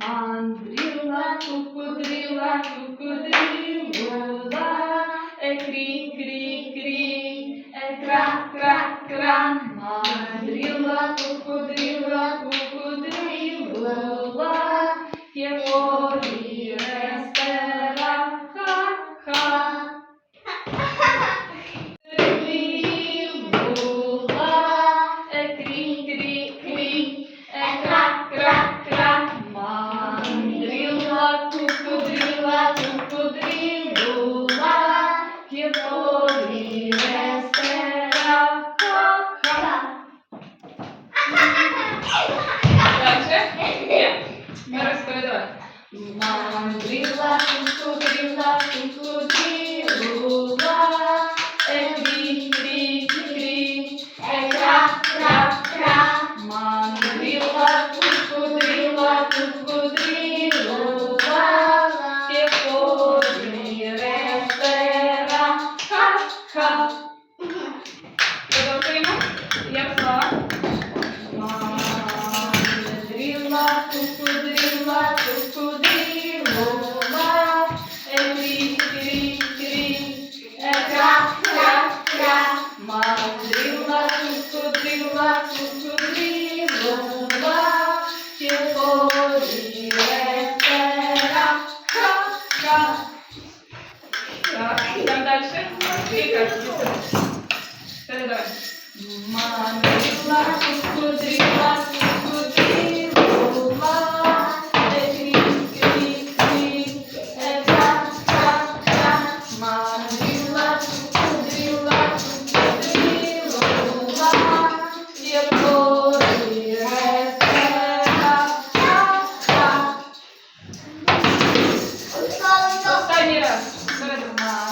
Мандрила, кукудрила, кукудрила, е крі, крі, крі, е кра, кра. Мандрила, кукудрила, кукудрила, є Мандрила, кукудрила, кукудрила, е крі, крі, крі, е кра, кра. Мандрила, кукудрила, кукудрила, є полі рестера, ха, ха. Продовжуємо. Як слова? ходила, тут ходила, тут ходила. Дальше. Передавай. Мама, Hello,